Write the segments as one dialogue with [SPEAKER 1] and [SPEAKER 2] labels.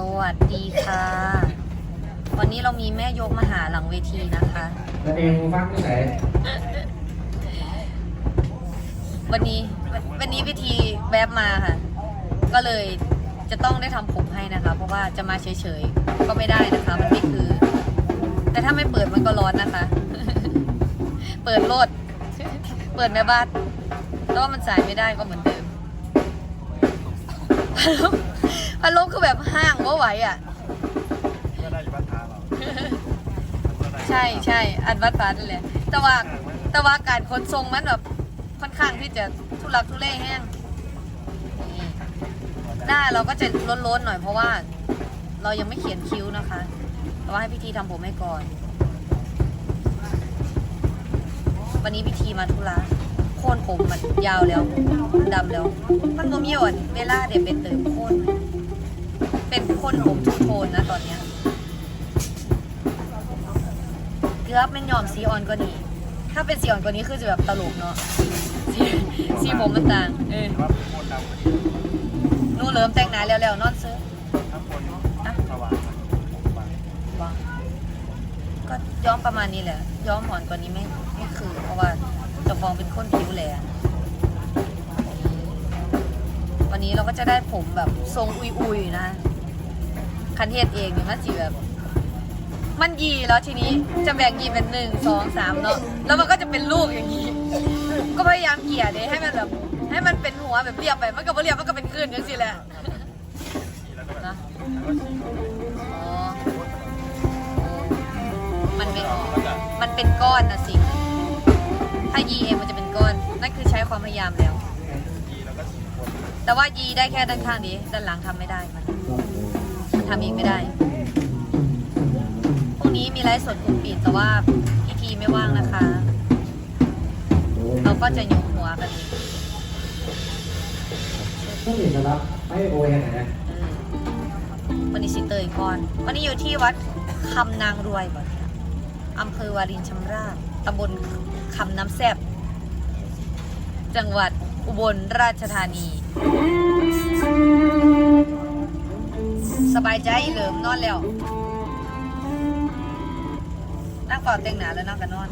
[SPEAKER 1] สวัสดีค่ะ วันนี้เรามีแม่ยกมาหาหลังเวทีนะคะ
[SPEAKER 2] แล้วเองฟังที่ไหน
[SPEAKER 1] วันนี้วันวันนี้พิธีแวบมาค่ะ ก็เลยจะต้องได้ทำผมให้นะคะ เพราะว่าจะมาเฉยๆ ก็ไม่ได้นะคะ มันไม่คือ แต่ถ้าไม่เปิดมันก็ร้อนนะคะ เปิดโลด เปิดแม่บ้านแล้วว่ามันสายไม่ได้ก็เหมือนเดิม พัดลมพัดลมคือแบบห้างว่าไหวอะ
[SPEAKER 3] ก็ได้อยู่บ้านท้าเรา
[SPEAKER 1] ใช่ใช่อันวัดฟ้านั่นแหละแต่ว่าแต่ว่าการขนส่งมันแบบค่อนข้างที่จะทุลักทุเลแห้งนี่หน้าเราก็จะล้นๆหน่อยเพราะว่า เรายังไม่เขียนคิ้วนะคะ แต่ว่าให้พิธีทำผมให้ก่อน วันนี้พิธีมาธุระโค่นผมมันยาวแล้วดำแล้ว มันบ่มีอ่อนเวลาเดี๋ยวเป็นเติมโค่น เป็นคนผมทูโทนนะตอนเนี้ยเกือบแม่นยอมสีอ่อนกว่านี้ ถ้าเป็นสีอ่อนกว่านี้คือจะแบบตลกเนาะสีสีผมมันต่างเออ
[SPEAKER 3] แต่ว่าโคนดำพอดี
[SPEAKER 1] นูเริ่มแต่งหน้าแล้วๆนอนซื้อ
[SPEAKER 3] ถ้าคน
[SPEAKER 1] อะ
[SPEAKER 3] สว่างผมบาง
[SPEAKER 1] ก็ย้อมประมาณนี้แหละ ย้อมหอนกว่านี้ไม่ไม่คือเพราะว่าจะฟองเป็นคนผิวแหละวันนี้เราก็จะได้ผมแบบทรงอุยๆนะ คันเทศเองเนี่ยมันสีแบบ มันยีแล้วทีนี้จะแบ่งยีเป็นหนึ่งสองสามเนาะแล้วมันก็จะเป็นรูปอย่างนี้ ก็พยายามเกลี่ยเดให้มันแบบให้มันเป็นหัวแบบเรียบไป มันก็บ่เรียบมันก็เป็นคลื่นจังสิแหละ
[SPEAKER 3] ทีแล้วก็แบบ
[SPEAKER 1] นะอ๋อมันเป็น
[SPEAKER 3] แล้วก็
[SPEAKER 1] มันเป็นก้อนนะสิถ้ายีเองมันจะเป็นก้อน นั่นคือใช้ความพยายามแล้ว
[SPEAKER 3] แต่
[SPEAKER 1] ว่ายีได้แค่ด้านข้างนี้ ด้านหลังทำไม่ได้มัน ทำเองไม่ได้พรุ่งนี้มีไลฟ์สดกลุ่มปิดแต่ว่าพิธีไม่ว่างนะคะ เราก็จะยกหัวกันเอง
[SPEAKER 2] ต้องเห็นจะรับไม่โอยขนาดนั้น
[SPEAKER 1] เออวันนี้สิเตยก่อน วันนี้อยู่ที่วัดคำนางรวยบ่เนี่ยอำเภอวารินชำราบตำบลคำน้ำแซบจังหวัดอุบลราชธานี สบายใจเหลิมนอนแล้วนั่งก่อนเต็งหนาแล้วนั่งกันนอน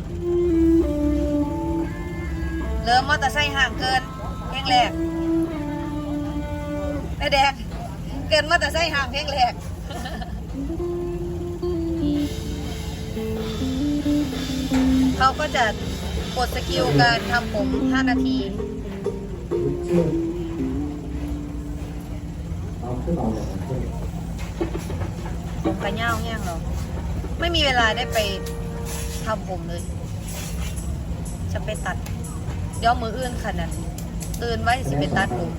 [SPEAKER 1] เริ่มมอเตอร์ไซค์ห่างเกินเพลงแรกแดงเกินมอเตอร์ไซค์ห่างเพลงแรกเขาก็จะกดสกิลการทำผม 5 นาที
[SPEAKER 2] ชื่อเอาขึ้นเอาเลยขึ้น
[SPEAKER 1] ผมกระ เง่าแง่งหรอกไม่มีเวลาได้ไปทำผมเลย จะไปตัด เดี๋ยวมืออื่นขนาดตื่นไว้สิไปตัดผม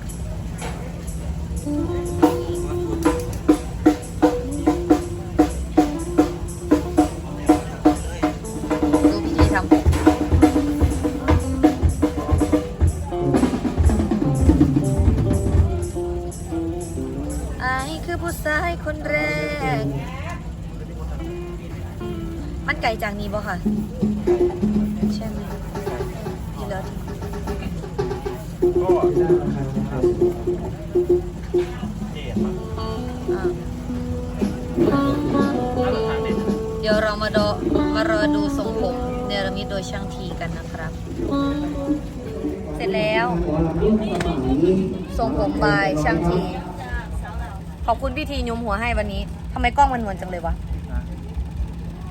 [SPEAKER 1] ดูพิธีทำผมไอคือผู้ชายคนแรก มันไกลจากนี้บ่ค่ะ ใช่ไหมนี่แล้วที่
[SPEAKER 3] ก็
[SPEAKER 2] ได้ราครับ
[SPEAKER 3] เจ็ดค
[SPEAKER 1] รับเดี๋ยวเรามาดมารอดูทรงผมเนรมิตโดยช่างทีกันนะครับ เสร็จแล้วทรงผมบายช่างที ขอบคุณพี่ทียุมหัวให้วันนี้ทำไมกล้องมันนวลจังเลยวะ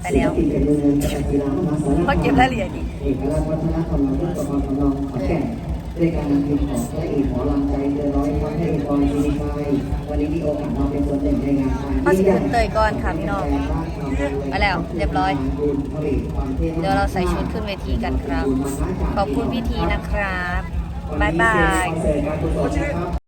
[SPEAKER 1] ไปแล้ว
[SPEAKER 2] ศิลปินเป็นเงินจากกีฬามหาสาร
[SPEAKER 1] มาเก็บรายละเอียดดิ
[SPEAKER 2] เอกลักษณ์วัฒนธรรมของจังหวัดขอนองขอนแก่นด้วยการนำทีมของพระเอกหมอลำใจเดือร้อยวัดให้บอยซีนีไฟวันนี้มีโอกาสมาเป็นส่วนหนึ่งในงาน
[SPEAKER 1] พ่อสิขึ้นเตยก่อนค่ะพี่น้องไปแล้วเรียบร้อย เดี๋ยวเราใส่ชุดขึ้นเวทีกันครับ ขอบคุณพี่ทีนะครับ บ๊ายบาย